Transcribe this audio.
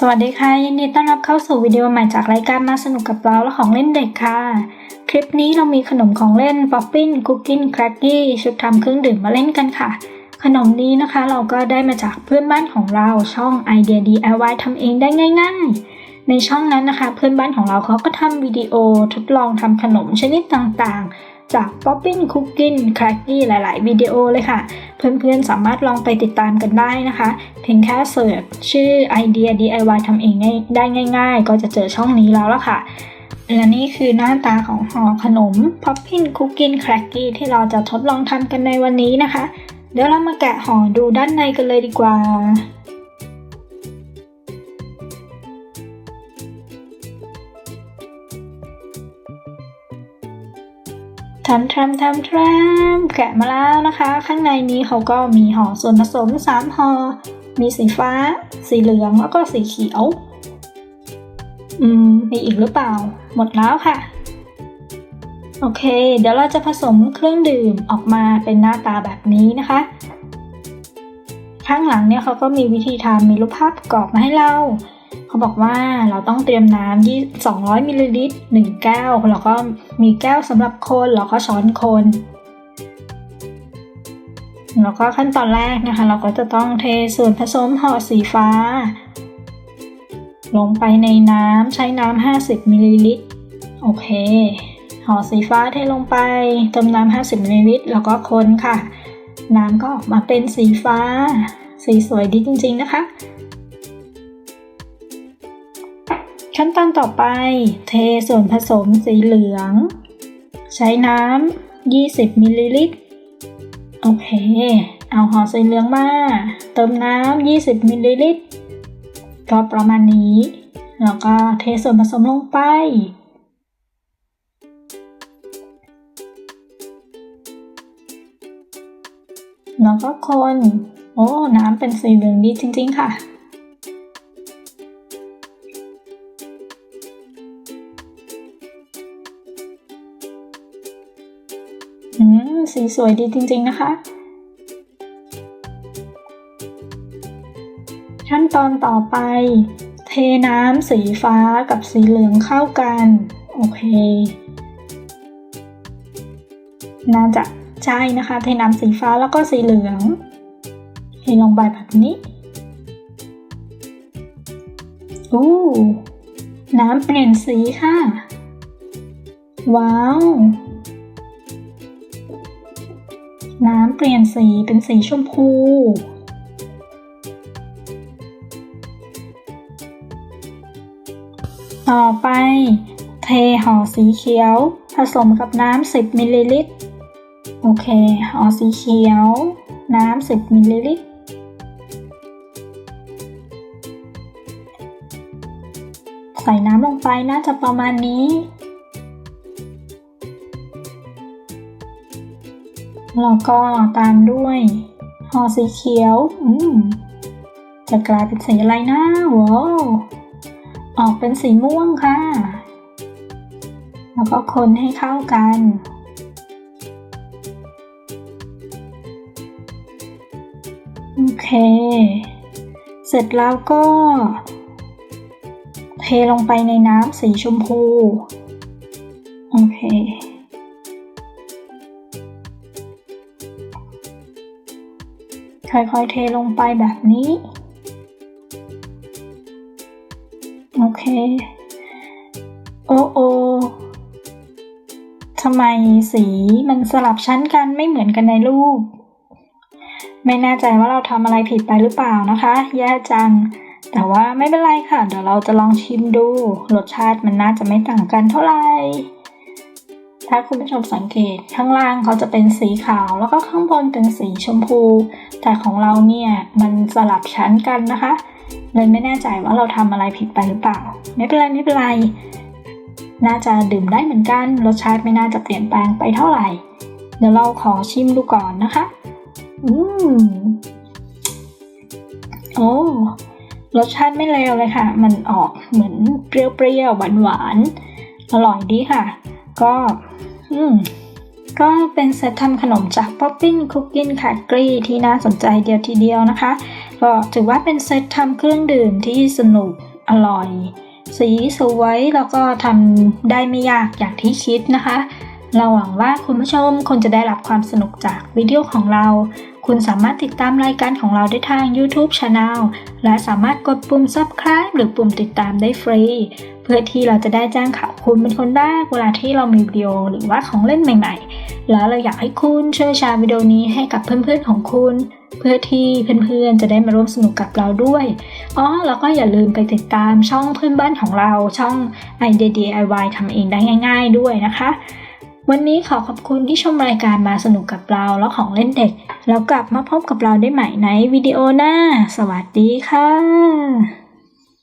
สวัสดีค่ะ ยินดีต้อนรับเข้าสู่วิดีโอใหม่จากรายการมาสนุกกับเราและของเล่นเด็กค่ะ คลิปนี้เรามีขนมของเล่นป๊อปปิ้นคุกกิ้นแครกกี้ชุดทำเครื่องดื่มมาเล่นกันค่ะ ขนมนี้นะคะเราก็ได้มาจากเพื่อนบ้านของเราช่องไอเดีย DIY ทำเองได้ง่าย ๆ ในช่องนั้นนะคะ เพื่อนบ้านของเราเขาก็ทำวิดีโอทดลองทำขนมชนิดต่างๆ จากป๊อปปิ้นคุกกิ้นแครกกี้หลาย ๆ วิดีโอเลยค่ะ เพื่อน ๆ สามารถลองไปติดตามกันได้นะคะ เพียงแค่เสิร์ชชื่อไอเดีย DIY ทำเองได้ง่าย ๆ ก็จะเจอช่องนี้แล้วละค่ะ และนี่คือหน้าตาของห่อขนม popping Cooking Cracky ที่เราจะทดลองทำกันในวันนี้นะคะ เดี๋ยวเรามาแกะห่อดูด้านในกันเลยดีกว่า ทำทำทำทำแกะมาแล้วนะคะ ข้างในนี้เขาก็มีห่อส่วนผสม3ห่อมีสีฟ้า สีเหลืองแล้วก็สีเขียว อืม มีอีกหรือเปล่า หมดแล้วค่ะ โอเค เดี๋ยวเราจะผสมเครื่องดื่มออกมาเป็นหน้าตาแบบนี้นะคะ ข้างหลังเนี่ยเขาก็มีวิธีทำมีรูปภาพประกอบมาให้เรา เขาบอกว่าเราต้องเตรียมน้ำยี่200มิลลิลิตร1แก้วแล้วก็มีแก้วสำหรับคนแล้วก็ช้อนคนแล้วก็ขั้นตอนแรกนะคะ เราก็จะต้องเทส่วนผสมห่อสีฟ้า ลงไปในน้ำใช้น้ำ50มิลลิลิตรโอเคห่อสีฟ้าเทลงไปเติมน้ำ50มิลลิลิตรแล้วก็คนค่ะ น้ำก็ออกมาเป็นสีฟ้า สีสวยดีจริง ๆ นะคะ ขั้นตอนต่อไป เทส่วนผสมสีเหลือง ใช้น้ำ 20 มิลลิลิตร โอเค เอาห่อสีเหลืองมา เติมน้ำ 20 มิลลิลิตร ก็ประมาณนี้ แล้วก็เทส่วนผสมลงไป แล้วก็คน โอ้ น้ำเป็นสีเหลืองดีจริง ๆ ค่ะ สีสวยดีจริงๆนะคะ ขั้นตอนต่อไป เทน้ำสีฟ้ากับสีเหลืองเข้ากัน โอเค น่าจะใช่นะคะ เทน้ำสีฟ้าแล้วก็สีเหลืองเทลงไปแบบนี้อู้น้ำเปลี่ยนสีค่ะ ว้าว น้ำเปลี่ยนสีเป็นสีชมพู ต่อไป เทห่อสีเขียว ผสมกับน้ำ 10 มิลลิลิตร โอเค ห่อสีเขียว น้ำ 10 มิลลิลิตร ใส่น้ำลงไปน่าจะประมาณนี้ แล้วก็ตามด้วยห่อสีเขียว อืม จะกลายเป็นสีอะไรนะว้าวออกเป็นสีม่วงค่ะ แล้วก็คนให้เข้ากัน โอเค เสร็จแล้วก็ เทลงไปในน้ำสีชมพู โอเค ค่อยๆ เทลงไปแบบนี้ โอเค โอ้โอทำไมสีมันสลับชั้นกันไม่เหมือนกันในรูป ไม่แน่ใจว่าเราทำอะไรผิดไปหรือเปล่านะคะ แย่จัง แต่ว่าไม่เป็นไรค่ะ เดี๋ยวเราจะลองชิมดู รสชาติมันน่าจะไม่ต่างกันเท่าไหร่ ถ้าคุณผู้ชมสังเกตข้างล่างเขาจะเป็นสีขาวแล้วก็ข้างบนเป็นสีชมพู แต่ของเราเนี่ยมันสลับชั้นกันนะคะ เลยไม่แน่ใจว่าเราทำอะไรผิดไปหรือเปล่า ไม่เป็นไรไม่เป็นไร น่าจะดื่มได้เหมือนกันรสชาติไม่น่าจะเปลี่ยนแปลงไปเท่าไหร่ เดี๋ยวเราขอชิมดูก่อนนะคะ อืมโอ้รสชาติไม่เลวเลยค่ะ มันออกเหมือนเปรี้ยวๆหวานๆอร่อยดีค่ะ ก็ อืมก็เป็นเซตทำขนมจาก Poppin Cooking c a c k e r y ที่น่าสนใจเดียวทีเดียวนะคะ ก็ถือว่าเป็นเซตทำเครื่องดื่มที่สนุกอร่อย สีสวยแล้วก็ทำได้ไม่ยากอย่างที่คิดนะคะ เราหวังว่าคุณผู้ชมคงจะได้รับความสนุกจากวิดีโอของเรา คุณสามารถติดตามรายการของเราได้ทาง YouTube Channel และสามารถกดปุ่ม Subscribe หรือปุ่มติดตามได้ฟรี เพื่อที่เราจะได้แจ้งข่าวคุณเป็นคนแรกเวลาที่เรามีวิดีโอหรือว่าของเล่นใหม่ ๆ แล้วเราอยากให้คุณช่วยแชร์วิดีโอนี้ให้กับเพื่อนๆของคุณ เพื่อที่เพื่อนๆจะได้มาร่วมสนุกกับเราด้วยอ๋อแล้วก็อย่าลืมไปติดตามช่องเพื่อนบ้านของเราช่อง i d DIY ทำเองได้ง่าย ๆ ด้วยนะคะวันนี้ขอขอบคุณที่ชมรายการมาสนุกกับเราแล้วของเล่นเด็ก แล้วกลับมาพบกับเราได้ใหม่ในวิดีโอหน้า สวัสดีค่ะ